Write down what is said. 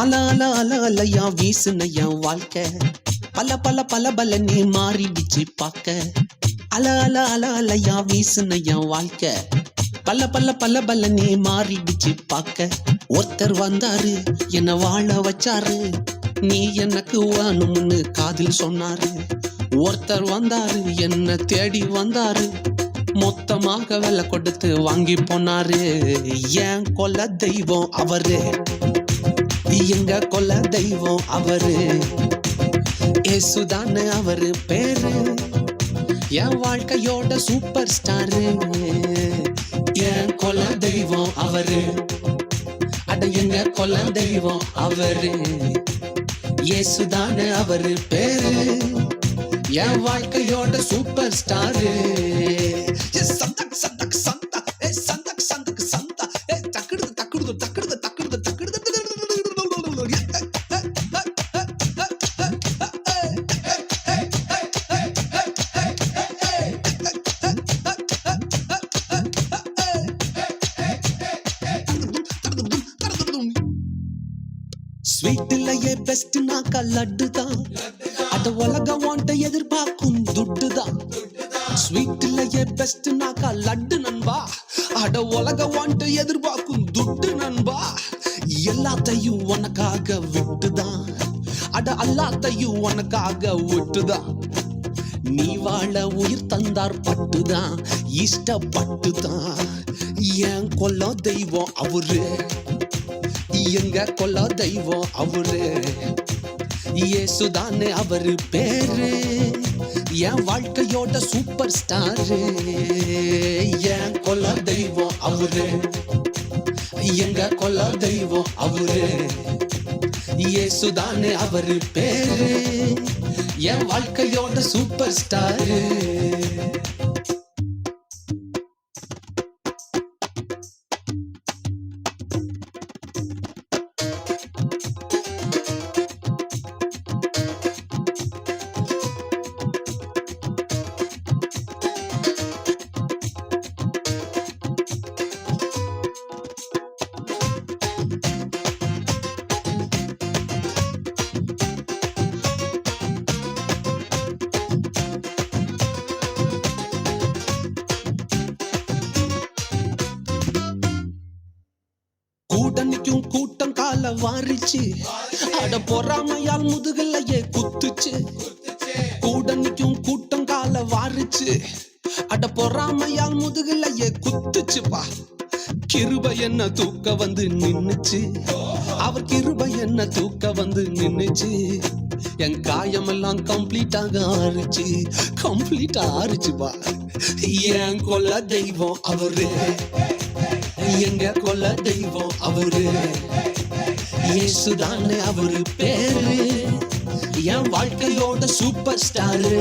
அல அல அல வீசுன என் வாழ்க்கை. பல பல பல பல நீ மாறிடுச்சு பார்க்க. அல அல அல அலையா வீசுன என் வாழ்க்கை. பல பல பல பல நீ மாறிடுச்சு பார்க்க. ஒருத்தர் வந்தாரு என்ன வாழ வச்சாரு. நீ எனக்கு வேணும்னு காதில் சொன்னாரு. ஒருத்தர் வந்தாரு என்ன தேடி வந்தாரு. மொத்தமாக விலை கொடுத்து வாங்கி போனாரு. ஏன் கொல்ல தெய்வம் அவரு. எங்க கொல்ல தெய்வம் அவரு. ஏசுதானு அவரு பேரு. என் வாழ்க்கையோட சூப்பர் ஸ்டாரு. என் கொல்ல தெய்வம் அவரு. அட எங்க கொல்ல தெய்வம் அவரு. இயேசுதானு அவரு பேரு. என் வாழ்க்கையோட சூப்பர் ஸ்டாரு. ஸ்வீட்லயே பெஸ்ட் நாக்கா லட்டு தான் அத உலக வாண்ட எதிர்பார்க்கும் துட்டு தான் ஸ்வீட்லயே பெஸ்ட் நாக்கா லட்டு நண்பா. அட உலக வாண்ட எதிர்பார்க்கும் துட்டு நண்பா. எல்லாத்தையும் உனக்காக விட்டுதான் அட எல்லாத்தையும் உனக்காக விட்டுதான் நீ வாழ உயிர் தந்தார் பட்டுதான் இஷ்டப்பட்டுதான் ஏன் கொல்ல தெய்வம் அவரு. எங்க கொல்லா தெய்வம் அவரு. இயேசுதானே அவரு பேரு. என் வாழ்க்கையோட சூப்பர் ஸ்டாரு. என் கொல்லா தெய்வம் அவரு. எங்க கொல்லா தெய்வம் அவரு. இயேசுதானே அவரு பேரு. என் வாழ்க்கையோட சூப்பர் ஸ்டாரு. கூட்டணிக்கும் கூட்டம் கால வாரிச்சு. அட பொறாமையால் முதுகலையே குத்துச்சு. கூட்டணிக்கும் கூட்டம் கால வாரிச்சு. அட பொறாமையால் முதுகலையே குத்துச்சுப்பா. கிருப என்ன தூக்க வந்து நின்னுச்சு. அவர் கிருப என்ன தூக்க வந்து நின்னுச்சு. என் காயமெல்லாம் கம்ப்ளீட்டாக ஆறுச்சு. கம்ப்ளீட்டா ஆறுச்சுப்பா. என் கொல்ல தெய்வம் அவரு. எங்க கொல்ல தெய்வம் அவரு? இயேசுதானே அவரு பேரு. என் வாழ்க்கையோட சூப்பர் ஸ்டாரு